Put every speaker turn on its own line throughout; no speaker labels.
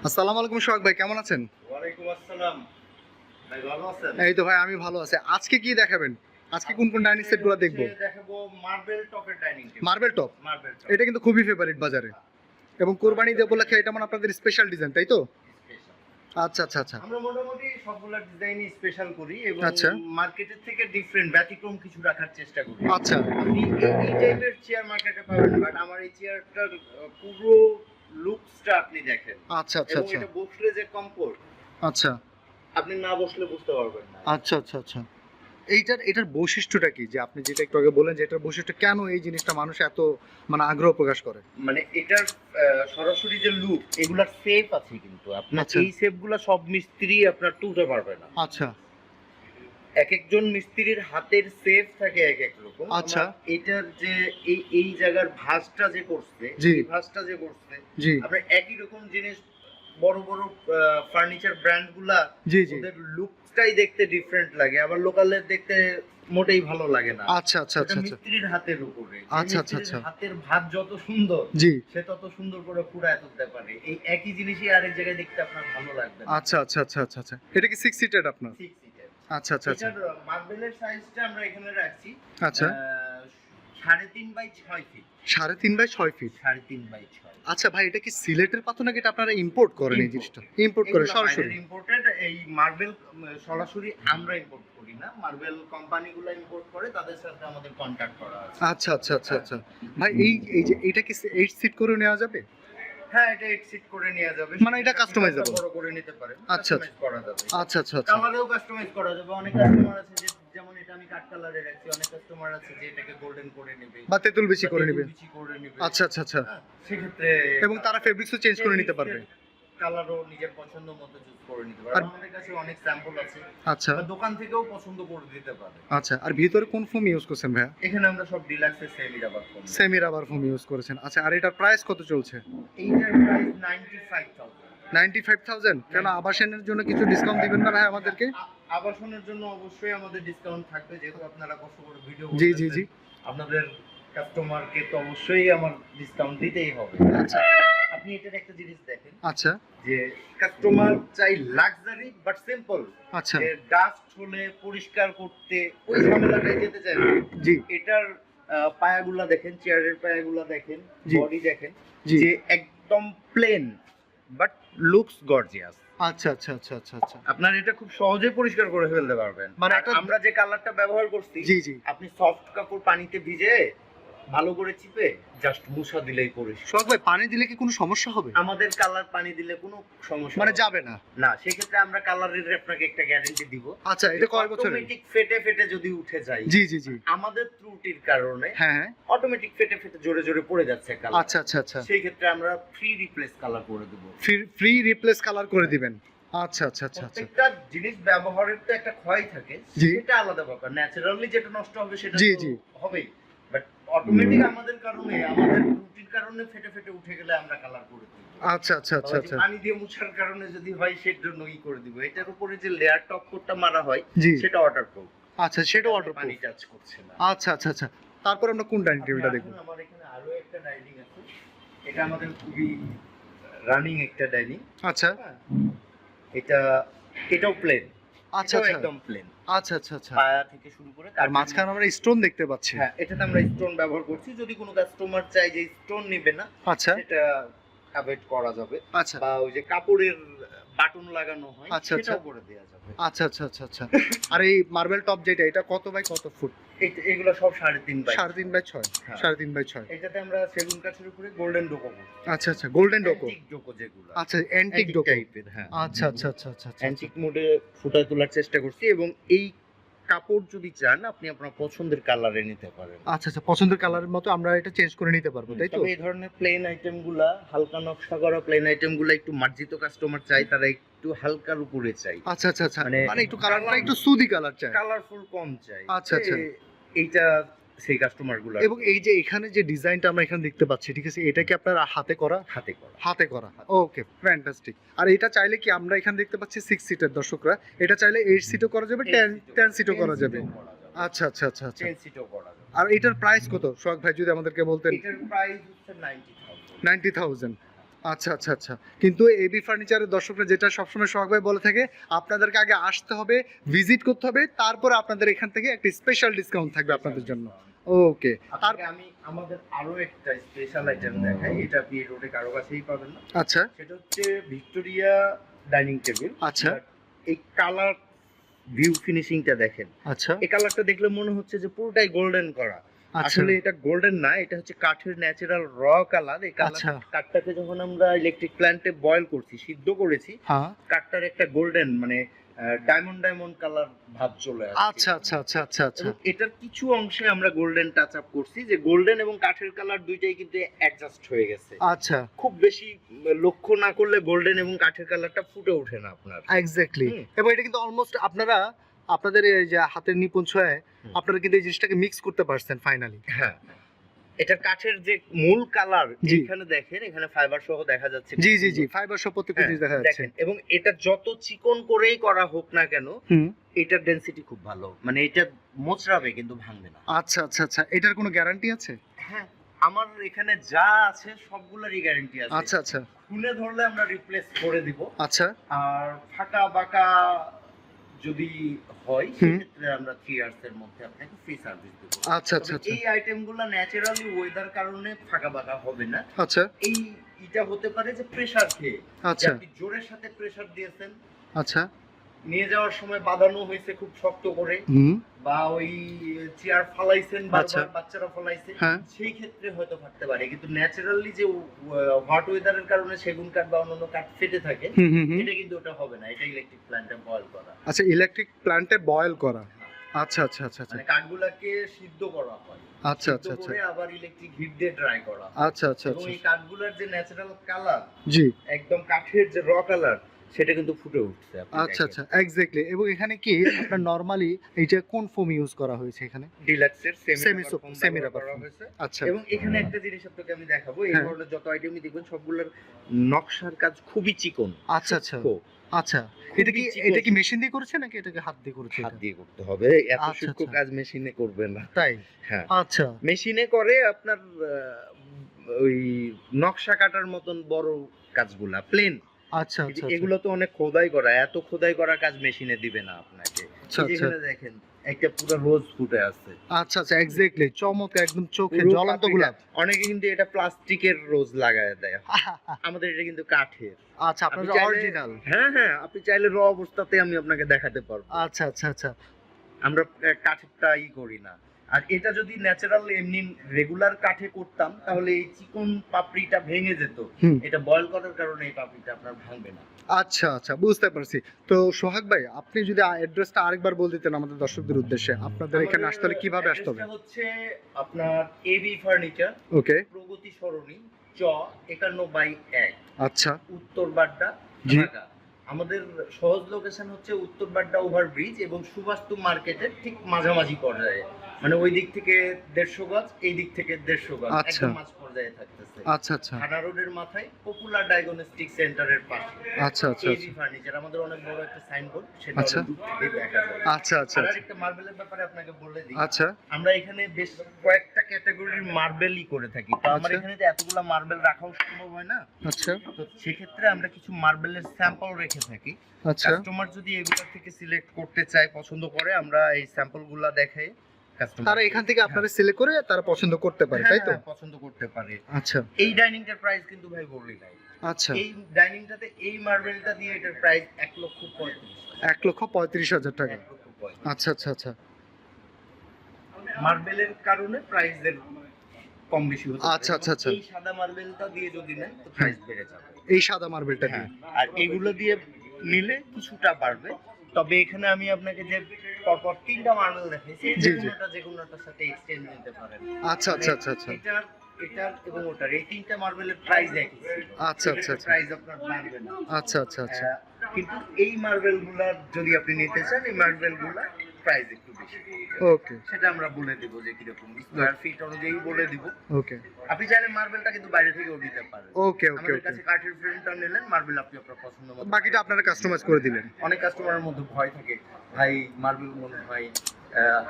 আসসালামু আলাইকুম সোহাগ ভাই কেমন আছেন?
ওয়ালাইকুম আসসালাম। ভাই ভালো আছেন?
এই তো ভাই আমি ভালো আছি। আজকে কি দেখাবেন? আজকে কোন কোন ডাইনিং সেটগুলো দেখব?
দেখাবো মার্বেল টপের dining table
marble top
marble top
এটা কিন্তু খুবই ফেভারিট বাজারে। এবং কোরবানি দিয়ে উপলক্ষে এটা মানে আপনাদের স্পেশাল ডিজাইন তাই তো? আচ্ছা আচ্ছা আচ্ছা।
আমরা মোটামুটি সবগুলা ডিজাইনই স্পেশাল করি এবং
আচ্ছা।
মার্কেটের থেকে ডিফারেন্ট ব্যতিক্রম কিছু রাখার চেষ্টা করি।
আচ্ছা।
আপনি এই- টাইপের চেয়ার মার্কেটে পাবেন বাট আমার এই চেয়ারটার পুরো লুকসটা আপনি দেখেন।
আচ্ছা আচ্ছা
এবং
আচ্ছা।
এটা বসলে যে কমফোর্ট
আচ্ছা।
আপনি না বসলে বুঝতে পারবেন না।
আচ্ছা আচ্ছা আচ্ছা। এইটার এটার বৈশিষ্ট্যটা কি? যে আপনি যেটা একটু আগে বলেন যে এটার বৈশিষ্ট্য কেন এই জিনিসটা মানুষ এত মানে আগ্রহ প্রকাশ করে?
মানে এটার সরাসরি যে লুক এগুলার সেফ আছে কিন্তু। আপনার
আচ্ছা।
এই সেফগুলা সব মিস্ত্রি আপনার তুলতে পারবে না।
আচ্ছা।
এক একজন মিস্ত্রির হাতের সেফ থাকে এক এক রকম
আচ্ছা।
এটার যে এই এই জায়গার ভাঁজটা যে করছে এই ভাঁজটা যে করছে আপনার একই রকম জিনিস বড় বড় ফার্নিচার
ব্র্যান্ডগুলা
ওদের লুকটাই দেখতে ডিফারেন্ট লাগে আবার লোকালের দেখতে মোটেই ভালো লাগে না।
আচ্ছা আচ্ছা আচ্ছা আচ্ছা।
মিস্ত্রির হাতের উপরে।
আচ্ছা, আচ্ছা, আচ্ছা।
হাতের ভাত যত সুন্দর
জি।
সে তত সুন্দর করে ফুটায় তুলতে পারে। এই একই জিনিসই আরেক জায়গায় দেখতে আপনার ভালো লাগবে
আচ্ছা আচ্ছা আচ্ছা আচ্ছা আচ্ছা। এটা কি সিক্স সিটেড আপনার?
Seater।
আচ্ছা আচ্ছা আচ্ছা।
মার্বেলের সাইজটা আমরা এখানে রাখছি।
আচ্ছা।
সাড়ে তিন বাই ছয় ফিট
সাড়ে তিন বাই ছয় ফিট
সাড়ে তিন বাই ছয়।
আচ্ছা ভাই এটা কি সিলেটের পাথর নাকি এটা আপনারা ইম্পোর্ট করেন এই। জিনিসটা? ইম্পোর্ট করে সরাসরি।
ইম্পোর্টেড এই মার্বেল সরাসরি আমরা ইম্পোর্ট করি না। মার্বেল কোম্পানিগুলো ইম্পোর্ট করে তাদের সাথে আমাদের কন্ট্যাক্ট করা আছে।
আচ্ছা আচ্ছা আচ্ছা আচ্ছা। ভাই এই এই যে এটা কি এইট সিট করে নেওয়া যাবে?
হ্যাঁ এটা এইট সিট করে নেওয়া যাবে।
মানে এটা কাস্টমাইজ
বড় করে নিতে পারে।
আচ্ছা,
কাস্টমাইজ করা যাবে।
আচ্ছা আচ্ছা আচ্ছা।
কালারেও কাস্টমাইজ করা যাবে। অনেক কাস্টমার আছে যে যেমন এটা আমি কাট কালারে রাখছি অনেক কাস্টমার আছে যে এটাকে গোল্ডেন করে নেবে।
বা তেঁতুল বেশি করে নেবে।
বেশি করে নেবে।
আচ্ছা আচ্ছা আচ্ছা।
হ্যাঁ, সেক্ষেত্রে
এবং তারা ফেব্রিক্সও চেঞ্জ করে নিতে পারবে।
কালারও নিজের পছন্দ মতো চুজ করে নিতে
আর-
আমাদের কাছে অনেক স্যাম্পল আছে।
আচ্ছা।
দোকান থেকেও পছন্দ করে দিতে পারে।
আচ্ছা আর ভিতরে কোন ফোম ইউজ করছেন ভাইয়া?
এখানে আমরা সব ডিলাক্সের semi rubber foam
semi rubber foam use করেছেন। আচ্ছা আর এটার প্রাইস কত চলছে?
এইটার প্রাইস 95000
নাইনটি ফাইভ থাউজেন্ড কেন আবাসনের জন্য কিছু ডিসকাউন্ট দিবেন না ভাই আমাদেরকে?
আবাসনের জন্য অবশ্যই আমাদের ডিসকাউন্ট থাকবে। যেহেতু আপনারা কষ্ট করে ভিডিও
জি জি জি।
আপনাদের কাস্টমারকে তো অবশ্যই আমার ডিসকাউন্ট দিতেই হবে।
আচ্ছা।
আপনি এটার একটা জিনিস দেখেন।
আচ্ছা।
যে কাস্টমার চাই লাক্সারি বাট সিম্পল
আচ্ছা।
ডাস্ট হলে পরিষ্কার করতে ওই ঝামেলাটাই যেতে চায় না।
জি।
এটার পায়াগুলা দেখেন চেয়ারের পায়াগুলা দেখেন বডি দেখেন যে একদম প্লেন বাট লুকস গর্জিয়াস
আচ্ছা আচ্ছা আচ্ছা আচ্ছা আচ্ছা।
আপনার এটা খুব সহজে পরিষ্কার করে ফেলতে পারবেন।
মানে
মানে আমরা যে কালারটা ব্যবহার করছি
জি জি।
আপনি সফট কাপড় পানিতে ভিজে ভালো করে চিপে জাস্ট মুছা দিলেই পরিষ্কার
সোহাগ ভাই পানি দিলে কি কোনো সমস্যা হবে?
আমাদের কালার পানি দিলে কোনো সমস্যা
মানে। যাবে না?
না সেক্ষেত্রে আমরা কালারের আপনাকে একটা গ্যারান্টি দিব।
আচ্ছা এটা কয় বছরের?
অটোমেটিক ফেটে ফেটে যদি উঠে যায়
জি জি জি।
আমাদের ত্রুটির কারণে
হ্যাঁ হ্যাঁ।
অটোমেটিক ফেটে ফেটে জোরে জোরে পড়ে যাচ্ছে কালার
আচ্ছা আচ্ছা আচ্ছা।
সেই ক্ষেত্রে আমরা ফ্রি রিপ্লেস কালার করে দেবো।
ফ্রি রিপ্লেস কালার করে দিবেন। আচ্ছা আচ্ছা আচ্ছা আচ্ছা।
প্রত্যেকটা জিনিস ব্যবহারের তো একটা ক্ষয় থাকে। সেটা আলাদা ব্যাপার। ন্যাচারালি যেটা নষ্ট হবে সেটা
জি, জি।
হবেই। অটোমেটিক আমাদের কারণে আমাদের ত্রুটির কারণে ফেটে ফেটে উঠে গেলে আমরা কালার করে দেবো
আচ্ছা আচ্ছা আচ্ছা আচ্ছা।
পানি দিয়ে মুছার কারণে যদি হয় সের জন্য ই করে দিব। এটার উপরে যে লেয়ার টপ কোটটা মারা হয় সেটা ওয়াটার প্রুফ
আচ্ছা সেটা অর্ডার
পানি টাচ করছে না।
আচ্ছা আচ্ছা আচ্ছা। তারপর আমরা কোন ডাইনিং টেবিলটা দেখব?
আমার এখানে আরও একটা ডাইনিং আছে। এটা আমাদের খুবই রানিং একটা ডাইনিং
আচ্ছা।
এটা এটাও প্লেন
আচ্ছা আচ্ছা।
একদম প্লেন
আচ্ছা আচ্ছা আচ্ছা।
পায়া থেকে শুরু করে
আর মাঝখানে আমরা স্টোন দেখতে পাচ্ছি।
হ্যাঁ এটাতে আমরা স্টোন ব্যবহার করছি। যদি কোনো কাস্টমার চাই যে স্টোন নেবে না
আচ্ছা।
সেটা অ্যাভয়েড করা যাবে।
আচ্ছা।
বা ওই যে কাপড়ের বাটন লাগানো হয়
আচ্ছা, আচ্ছা।
সেটাও করে দেওয়া যাবে।
আচ্ছা আচ্ছা আচ্ছা আচ্ছা। আর এই মার্বেল টপ যেটা এটা কত বাই কত ফুট?
এগুলো সব সাড়ে তিন বাই।
সাড়ে তিন বাই ছয়
হ্যাঁ।
সাড়ে তিন বাই ছয়।
এটাতে আমরা সেগুন কাঠের উপরে গোল্ডেন ডোকো
আচ্ছা আচ্ছা গোল্ডেন ডোকো।
ডোকো যেগুলো।
আচ্ছা অ্যান্টিক ডোকো।
টাইপের হ্যাঁ।
আচ্ছা আচ্ছা আচ্ছা আচ্ছা আচ্ছা।
অ্যান্টিক মোডে ফুটায় তোলার চেষ্টা করছি এবং এই কাপড় যদি চান আপনি আপনার পছন্দের কালারে নিতে পারেন।
আচ্ছা আচ্ছা পছন্দের কালারের মতো আমরা এটা চেঞ্জ করে নিতে পারব তাই তো?
এই ধরনের প্লেন আইটেমগুলা হালকা নকশা করা প্লেন আইটেমগুলা একটু মার্জিত কাস্টমার চাই তারা একটু হালকার উপরে চাই
আচ্ছা আচ্ছা আচ্ছা
মানে-
মানে একটু কালারটা একটু সুদি কালার চাই
কালারফুল কম চাই
আচ্ছা, আচ্ছা।
এইটা সেই কাস্টমারগুলা
এবং এই যে এখানে যে ডিজাইনটা আমরা এখানে দেখতে পাচ্ছি ঠিক আছে? এটা কি আপনার হাতে করা?
হাতে করা।
হাতে করা। ওকে ফ্যান্টাস্টিক আর এটা চাইলে কি আমরা এখানে দেখতে পাচ্ছি সিক্স সিটের দর্শকরা? এটা চাইলে এইট সিটও করা যাবে টেন টেন সিটও করা যাবে। আচ্ছা আচ্ছা আচ্ছা আচ্ছা।
টেন সিটও করা যাবে।
আর এটার প্রাইস কত? সোহাগ ভাই যদি আমাদেরকে বলতেন।
এটার প্রাইস হচ্ছে নাইনটি থাউজেন্ড
নাইনটি থাউজেন্ড আচ্ছা আচ্ছা আচ্ছা। কিন্তু এবি ফার্নিচারের দর্শকরা যেটা সবসময় সোহাগ ভাই বলে থাকে আপনাদেরকে আগে আসতে হবে ভিজিট করতে হবে তারপর আপনাদের এখান থেকে একটা স্পেশাল ডিসকাউন্ট থাকবে আপনাদের জন্য। ওকে।
আপনাকে আমি আমাদের আরও একটা স্পেশাল আইটেম দেখাই এটা আপনি রোডে কারও কাছেই পাবেন না।
আচ্ছা।
সেটা হচ্ছে ভিক্টোরিয়া ডাইনিং টেবিল।
আচ্ছা।
এই কালার ভিউ ফিনিশিংটা দেখেন।
আচ্ছা।
এই কালারটা দেখলে মনে হচ্ছে যে পুরোটাই গোল্ডেন করা।
আচ্ছা।
আসলে এটা গোল্ডেন না এটা হচ্ছে কাঠের ন্যাচারাল র কালার এই
আচ্ছা।
কাঠটাকে যখন আমরা ইলেকট্রিক প্ল্যান্টে বয়েল করছি সিদ্ধ করেছি
হ্যাঁ।
কাঠটার একটা গোল্ডেন মানে ডায়মন্ড ডায়মন্ড কালার ভাব চলে আসছে।
আচ্ছা আচ্ছা আচ্ছা আচ্ছা আচ্ছা।
এটার কিছু অংশে আমরা গোল্ডেন টাচ আপ করছি যে গোল্ডেন এবং কাঠের কালার দুইটাই কিন্তু অ্যাডজাস্ট হয়ে গেছে।
আচ্ছা।
খুব বেশি লক্ষ্য না করলে গোল্ডেন এবং কাঠের কালারটা ফুটে ওঠে না আপনার।
এক্স্যাক্টলি এবং এটা কিন্তু অলমোস্ট আপনারা আপনাদের এই যে হাতের নিপুণ ছোঁয়ায় আপনারা কিন্তু এই জিনিসটাকে মিক্স করতে পারছেন ফাইনালি
হ্যাঁ। এটা কাঠের যে মূল কালার এখানে দেখেন এখানে ফাইবার সহ দেখা যাচ্ছে
জি জি জি ফাইবার সহ প্রত্যেকটা
হ্যাঁ,
জিনিস দেখা যাচ্ছে।
দেখেন এবং এটা যত চিকন করেই করা হোক না কেন এটার ডেনসিটি খুব ভালো। মানে এটা মোচড়াবে কিন্তু ভাঙবে না।
আচ্ছা আচ্ছা আচ্ছা এটার কোনো গ্যারান্টি আছে?
হ্যাঁ আমার এখানে যা আছে সবগুলোরই গ্যারান্টি আছে।
আচ্ছা আচ্ছা।
খুলে ধরলে আমরা রিপ্লেস করে দিব।
আচ্ছা।
আর ফাঁকা বাঁকা যদি হয় সেক্ষেত্রে আমরা থ্রি আর্স এর মধ্যে আপনাকে ফ্রি সার্ভিস দেবো।
আচ্ছা আচ্ছা
এই
আইটেম
এই আইটেমগুলো ন্যাচারালি ওয়েদার কারণে ফাঁকা বাঁকা হবে না।
আচ্ছা।
এই এটা হতে পারে যে প্রেসার খেয়ে।
আচ্ছা।
আপনি জোরের সাথে প্রেসার দিয়েছেন।
আচ্ছা।
নিয়ে যাওয়ার সময় বাঁধানো হয়েছে খুব শক্ত করে। বা ওই চেয়ার ফালাইছেন
আচ্ছা।
বাচ্চারা ফালাইছে।
হ্যাঁ।
সেই ক্ষেত্রে হয়তো থাকতে পারে। কিন্তু ন্যাচারালি যে হট ওয়েদারের কারণে সেগুন কাঠ বা অন্যান্য কাঠ ফেটে থাকে। এটা কিন্তু ওটা হবে না। এটা ইলেকট্রিক প্ল্যান্টে বয়েল করা।
আচ্ছা ইলেকট্রিক প্ল্যান্টে বয়েল করা। আচ্ছা আচ্ছা আচ্ছা আচ্ছা।
মানে কাঠগুলাকে সিদ্ধ করা হয়।
আচ্ছা আচ্ছা আচ্ছা
করে আবার ইলেকট্রিক হিট দিয়ে ড্রাই করা
আচ্ছা আচ্ছা আচ্ছা
এই কাঠগুলার যে ন্যাচারাল কালার
জি।
একদম কাঠের যে র কালার সেটা কিন্তু ফুটে উঠছে
আচ্ছা আচ্ছা এক্স্যাক্টলি এবং এখানে কি আপনার নরমালি এইটা কোন ফোম ইউজ করা হয়েছে এখানে?
ডিলাক্সের সেমি সোপ সেমি করা হয়েছে।
আচ্ছা।
এবং এখানে একটা জিনিস আপনাকে আমি দেখাবো এই
হ্যাঁ।
ধরনের যত আইটেমই দেখবেন সবগুলোর নকশার কাজ খুবই চিকন
আচ্ছা আচ্ছা। আচ্ছা। এটা কি এটা কি মেশিন দিয়ে করেছে নাকি এটাকে হাত দিয়ে করেছে
হাত দিয়ে করতে হবে। এত
আচ্ছা,
সূক্ষ্ম
আচ্ছা।
কাজ মেশিনে করবে না।
তাই?
হ্যাঁ।
আচ্ছা।
মেশিনে করে আপনার ওই নকশা কাটার মতন বড় কাজগুলা প্লেন
আচ্ছা আচ্ছা
এগুলো তো অনেক খোদাই করা এত খোদাই করা কাজ মেশিনে দিবে না আপনাকে।
আচ্ছা আচ্ছা।
এখানে দেখেন একটা পুরো রোজ ফুটে আছে।
আচ্ছা আচ্ছা এক্স্যাক্টলি চমৎকার একদম চোখে জ্বলন্ত গোলাপ।
অনেকে কিন্তু এটা প্লাস্টিকের রোজ লাগায় দেয়। আমাদের এটা কিন্তু কাঠের।
আচ্ছা আপনার অরিজিনাল
হ্যাঁ হ্যাঁ আপনি চাইলে র অবস্থাতে আমি আপনাকে দেখাতে পারব।
আচ্ছা আচ্ছা আচ্ছা।
আমরা কাঠেরটা ই করি না। আর এটা যদি ন্যাচারাল এমনি রেগুলার কাঠে করতাম তাহলে এই চিকন পাপড়িটা ভেঙে যেত। এটা বয়েল করার কারণে এই পাপড়িটা আপনার ভাঙবে না।
আচ্ছা আচ্ছা বুঝতে পারছি। তো সোহাগ ভাই আপনি যদি অ্যাড্রেসটা আরেকবার বলে দিতেন আমাদের দর্শকদের উদ্দেশ্যে আপনাদের এখানে আসতে হলে কীভাবে আসতে হবে?
হচ্ছে আপনার এবি ফার্নিচার
ওকে।
প্রগতি সরণি চ একান্ন বাই এক
আচ্ছা।
উত্তর বাড্ডা ঢাকা। আমাদের সহজ লোকেশন হচ্ছে উত্তর বাড্ডা ওভারব্রিজ এবং সুবাস্তু মার্কেটের ঠিক মাঝামাঝি পর্যায়ে। মানে ওই দিক থেকে দেড়শো গজ এই দিক থেকে দেড়শো গজ
আচ্ছা।
একদম মাঝ পর্যায়ে থাকতেছে।
আচ্ছা আচ্ছা।
থানা রোডের মাথায় পপুলার ডায়াগনস্টিক সেন্টারের পাশে।
আচ্ছা আচ্ছা
এবি
আচ্ছা।
ফার্নিচার আমাদের অনেক বড় একটা সাইনবোর্ড সেটা
আচ্ছা।
দেখা যায়।
আচ্ছা আচ্ছা আচ্ছা।
একটা মার্বেলের ব্যাপারে আপনাকে বলে দিই।
আচ্ছা।
আমরা এখানে বেশ কয়েকটা ক্যাটাগরির মার্বেলই করে থাকি। তো আমার
আচ্ছা।
এখানে তো এতগুলা মার্বেল রাখাও সম্ভব হয় না।
আচ্ছা।
তো সেক্ষেত্রে আমরা কিছু মার্বেলের স্যাম্পল রেখে থাকি।
আচ্ছা।
কাস্টমার যদি এগুলো থেকে সিলেক্ট করতে চায় পছন্দ করে আমরা এই স্যাম্পলগুলো দেখাই
তারা এখান থেকে আপনারা সিলেক্ট করে তারা পছন্দ করতে পারে তাই তো?
পছন্দ করতে পারে।
আচ্ছা।
এই ডাইনিংটার প্রাইস কিন্তু ভাই বললি নাই।
আচ্ছা।
এই ডাইনিংটাতে এই মার্বেলটা দিয়ে এটার প্রাইস এক লক্ষ পঁয়ত্রিশ
এক লক্ষ পঁয়ত্রিশ হাজার টাকা। আচ্ছা আচ্ছা আচ্ছা।
মার্বেলের কারণে প্রাইসের কম বেশি হতে পারে।
আচ্ছা, আচ্ছা, আচ্ছা।
এই সাদা মার্বেলটা দিয়ে যদি নেন তো প্রাইস বেড়ে যাবে।
এই সাদা মার্বেলটা
হ্যাঁ
দিয়ে
আর এগুলো দিয়ে নিলে কিছুটা বাড়বে। তবে এখানে আমি আপনাকে যে পরপর তিনটা মার্বেল দেখাইছি যে। কোনোটা যে কোনোটার সাথে এক্সচেঞ্জ নিতে পারেন।
আচ্ছা আচ্ছা আচ্ছা আচ্ছা।
এটার এটার এবং ওটার এই তিনটা মার্বেলের প্রাইস একই।
আচ্ছা আচ্ছা আচ্ছা।
প্রাইস আপনার বাড়বে না।
আচ্ছা আচ্ছা আচ্ছা।
কিন্তু এই মার্বেলগুলার যদি আপনি নিতে চান এই মার্বেলগুলা প্রাইস একটু
ওকে
সেটা আমরা বলে দেবো যে কীরকম স্কোয়ার ফিট অনুযায়ী বলে দিব।
ওকে
আপনি চাইলে মার্বেলটা কিন্তু বাইরে থেকেও নিতে পারেন।
ওকে ওকে
আমাদের কাছে কাঠের ফ্রেমটা নিলেন মার্বেল আপনি আপনার পছন্দ মতো
বাকিটা আপনারা কাস্টমাইজ করে দিলেন।
অনেক কাস্টমারের মধ্যে ভয় থাকে ভাই মার্বেল মনে হয়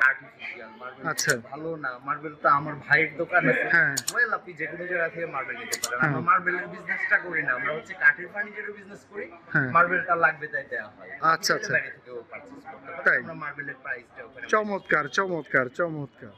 আর্টিফিশিয়াল মার্বেল
আচ্ছা।
ভালো না মার্বেল তো আমার ভাইয়ের দোকান আছে
হ্যাঁ
ওয়েল আপনি যে কোনো জায়গা থেকে মার্বেল নিতে পারেন। আমরা মার্বেলের বিজনেসটা করি না আমরা হচ্ছে কাঠের ফার্নিচারের বিজনেস করি
হ্যাঁ
মার্বেলটা লাগবে তাই হয়
আচ্ছা, আচ্ছা। তাই?
আমরা মার্বেলের প্রাইসটা ওখানে
চমৎকার চমৎকার চমৎকার